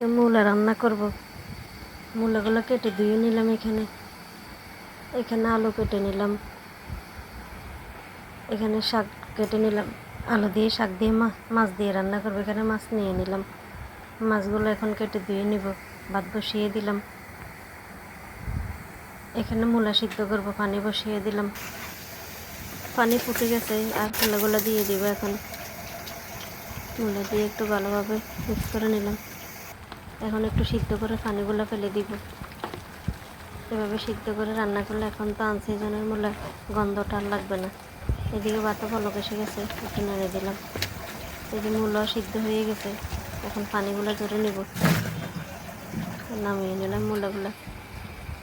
মূলা রান্না করব। মূলাগুলো কেটে ধুয়ে নিলাম এখানে। এখানে আলু কেটে নিলাম। এখানে শাক কেটে নিলাম। আলু দিয়ে শাক দিয়ে মাছ দিয়ে রান্না করব। এখানে মাছ নিয়ে নিলাম। মাছগুলো এখন কেটে ধুয়ে নিব। ভাত বসিয়ে দিলাম। এখানে মূলা সিদ্ধ করব। পানি বসিয়ে দিলাম। পানি ফুটে গেছে। আর মূলাগুলো দিয়ে দিব এখন। মূলা দিয়ে একটু ভালোভাবে মিক্স করে নিলাম। এখন একটু সিদ্ধ করে পানিগুলো ফেলে দিব। এভাবে সিদ্ধ করে রান্না করলে এখন তো আনসিজনের মূলা গন্ধটা আর লাগবে না। এদিকে ভাতও ফলক এসে গেছে, একটু নেড়ে দিলাম। এদিকে মূলা সিদ্ধ হয়ে গেছে, এখন পানিগুলো ধরে নিব। নামিয়ে নিলাম মূলাগুলো।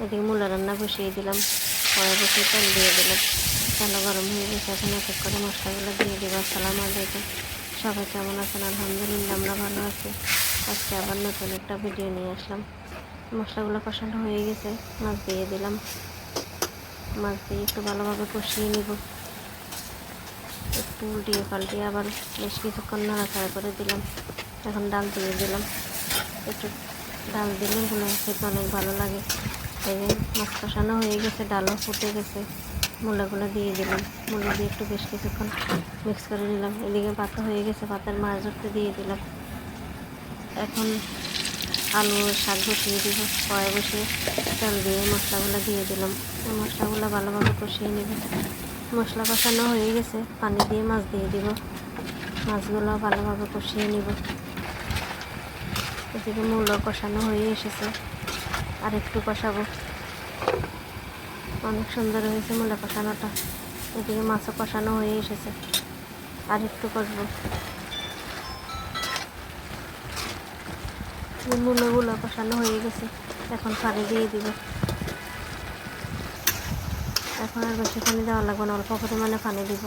এদিকে মূলা রান্না বসিয়ে দিলাম কড়াই বসে তেল দিয়ে দিলাম। তেল গরম হয়ে গেছে, এখন এক এক করে মশলাগুলো দিয়ে দেবো। আসসালামু আলাইকুম। সবাই কেমন আছেন? আলহামদুলিল্লাহ, আমরা ভালো আছি। আজকে আবার নতুন একটা ভিডিও নিয়ে আসলাম। মশলাগুলো কষানো হয়ে গেছে, মাছ দিয়ে দিলাম। মাছ দিয়ে একটু ভালোভাবে কষিয়ে নিব। একটু উল্টিয়ে পাল্টিয়ে আবার বেশ কিছুক্ষণ নাড়াচাড়া করে দিলাম। এখন ডাল দিয়ে দিলাম। একটু ডাল দিলে মনে খেতে অনেক ভালো লাগে। যে মাছ কষানো হয়ে গেছে, ডালও ফুটে গেছে। মূলাগুলো দিয়ে দিলাম। মূলা দিয়ে একটু বেশ কিছুক্ষণ মিক্স করে নিলাম। এদিকে পাতা হয়ে গেছে পাতার মাছ ধরতে দিয়ে দিলাম। এখন আলু, শাক বসিয়ে দিব, কড়াই বসিয়ে তেল দিয়ে মশলাগুলো দিয়ে দিলাম। মশলাগুলো ভালোভাবে কষিয়ে নেব। মশলা কষানো হয়ে গেছে, পানি দিয়ে মাছ দিয়ে দিব। মাছগুলো ভালোভাবে কষিয়ে নিব। এদিকে মূল্য কষানো হয়ে এসেছে, আর একটু কষাবো। অনেক সুন্দর হয়েছে মূলা কষানোটা। এদিকে মাছও কষানো হয়ে এসেছে, আর একটু কষবো। মূলগুলো কষানো হয়ে গেছে। এখন পানি দিয়ে দিব। এখন আর বেশি পানি দেওয়া লাগবে না, অল্প পরিমাণে পানি দিব।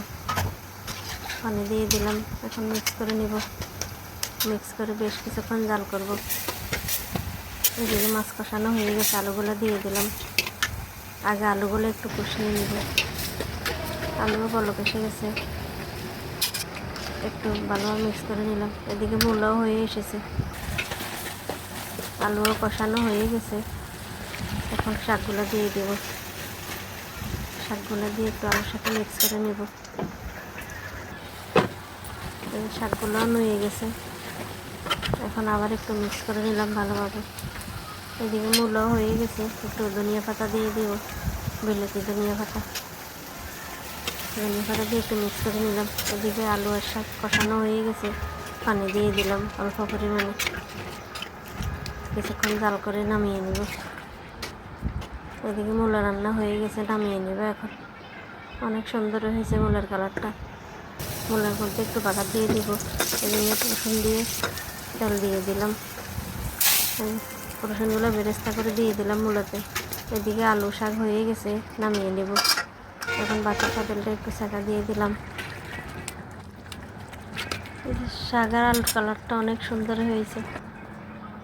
পানি দিয়ে দিলাম, এখন মিক্স করে নিব। মিক্স করে বেশ কিছুক্ষণ জাল করব। এদিকে মাছ কষানো হয়ে গেছে, আলুগুলো দিয়ে দিলাম। আগে আলুগুলো একটু কষিয়ে নিব। আলুও বলক কষে গেছে। একটু ভালোভাবে মিক্স করে নিলাম। এদিকে মূলাও হয়ে এসেছে। আলুও কষানো হয়ে গেছে। এখন শাকগুলো দিয়ে দেব। শাকগুলো দিয়ে একটু আলুর সাথে মিক্স করে নেব। শাকগুলো নুয়ে গেছে। এখন আবার একটু মিক্স করে নিলাম ভালোভাবে। এদিকে মূলও হয়ে গেছে। একটু ধনিয়া পাতা দিয়ে দিব। বিলেতি ধনিয়া পাতা। ধনিয়া পাতা দিয়ে একটু মিক্স করে নিলাম। এদিকে আলু আর শাক কষানো হয়ে গেছে। পানি দিয়ে দিলাম অল্প পরিমাণে। কিছুক্ষণ জাল করে নামিয়ে নিব। এদিকে মূলা রান্না হয়ে গেছে, নামিয়ে নেব এখন। অনেক সুন্দর হয়েছে মূলার কালারটা। মূলার মধ্যে একটু বাটার দিয়ে দিব। এদিকে রসুন দিয়ে তেল দিয়ে দিলাম। রসুনগুলো বেরেস্তা করে দিয়ে দিলাম মূলাতে। এদিকে আলু শাক হয়ে গেছে, নামিয়ে নেব। এখন বাচ্চা পাতেলটা একটু শাকা দিয়ে দিলাম। শাক আর আলুর কালারটা অনেক সুন্দর হয়েছে।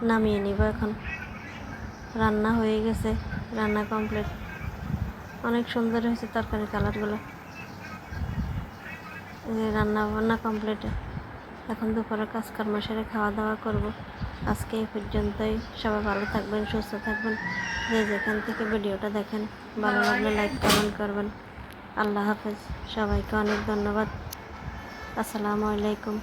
নামিয়ে নিব এখন। রান্না হয়ে গেছে, রান্না কমপ্লিট অনেক সুন্দর হয়েছে তরকারি কালারগুলো। রান্না বান্না কমপ্লিট এখন দুপুরে কাজকর্ম সেরে খাওয়া দাওয়া করব। আজকে এই পর্যন্তই। সবাই ভালো থাকবেন, সুস্থ থাকবেন। যে যেখান থেকে ভিডিওটা দেখেন, ভালো লাগলে লাইক কমেন্ট করবেন। আল্লাহ হাফেজ। সবাইকে অনেক ধন্যবাদ। আসসালামু আলাইকুম।